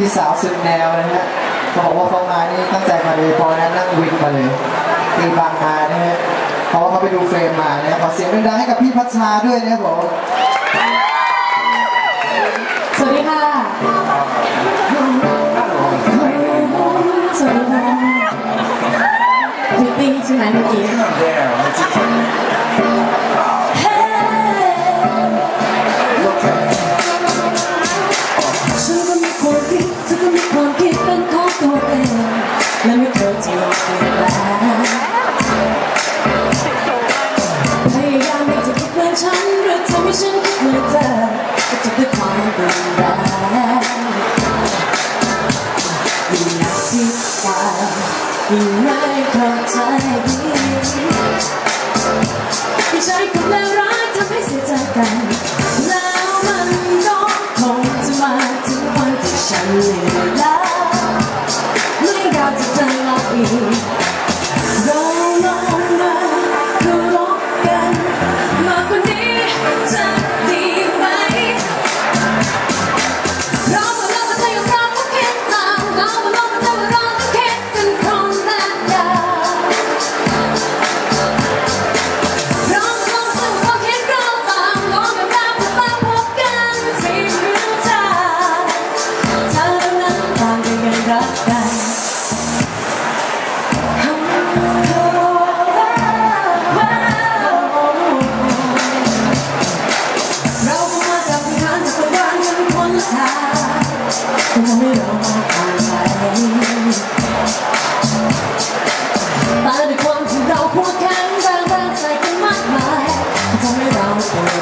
พี่สาวสุดแนวนะฮะเขาบอกว่าเขามานี่ตั้งใจมาเลยพอนะนั่งวินมาเลยตีบางมานะฮะเพราะว่าเขาไปดูเฟรมมานะขอเสียงดังๆให้กับพี่พัชชาด้วยนะครับผมสวัสดีค่ะสวัสดีค่ะพิตตี้ใช่ไหมเมื่อกี้ เข้าใจดีที่ใช้คำเลวร้ายทำให้เสียใจกัน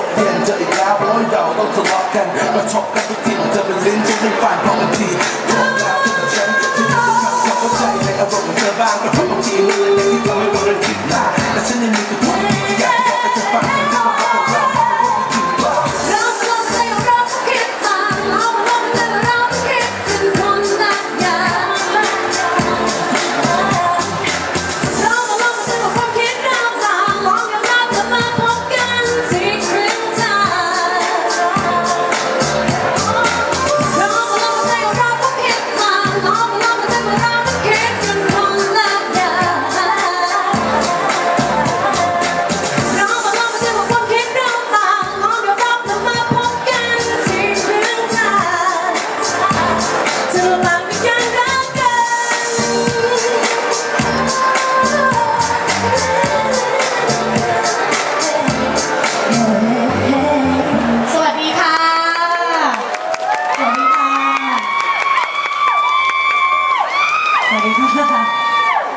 บเพียนเจออีกแล้วเพราะเราต้องทะเลาะกันมาชกกันทุกทีมันจะเป็นลิ้นจะเป็นฟัน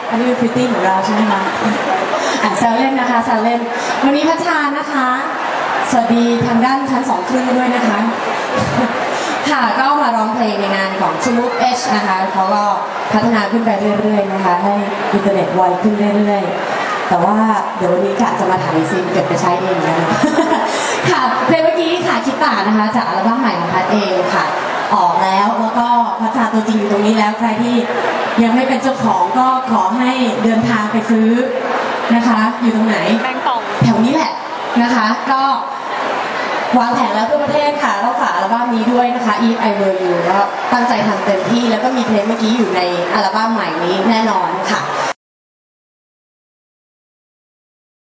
อันนี้เป็นพิตตี้ของเราใช่ไหมคะอะแซวเล่นนะคะแซวเล่น วันนี้พัชชานะคะ สวัสดีทางด้านชั้นสองครึ่งด้วยนะคะ ค่ะก็มาร้องเพลงในงานของ True H นะคะเขาก็พัฒนาขึ้นไปเรื่อยๆนะคะ ให้อินเทอร์เน็ตไวขึ้นเรื่อยๆ แต่ว่าเดี๋ยววันนี้กะจะมาถ่ายซิมเก็บไปใช้เองนะคะค่ะเพลงเมื่อกี้ค่ะคิดตานะคะ จากอัลบั้มใหม่ของพัดเองค่ะ ออกแล้วแล้วก็พัชชาตัวจริงอยู่ตรงนี้แล้วใครที่ ยังไม่เป็นเจ้าของก็ขอให้เดินทางไปซื้อนะคะ อยู่ตรงไหน แบงป่อง แถวนี้แหละนะคะ ก็วางแผนแล้วทั่วประเทศค่ะเราฝากอัลบั้มนี้ด้วยนะคะ If I Were You ก็ตั้งใจทำเต็มที่ แล้วก็มีเพลงเมื่อกี้อยู่ในอัลบั้มใหม่นี้แน่นอนค่ะ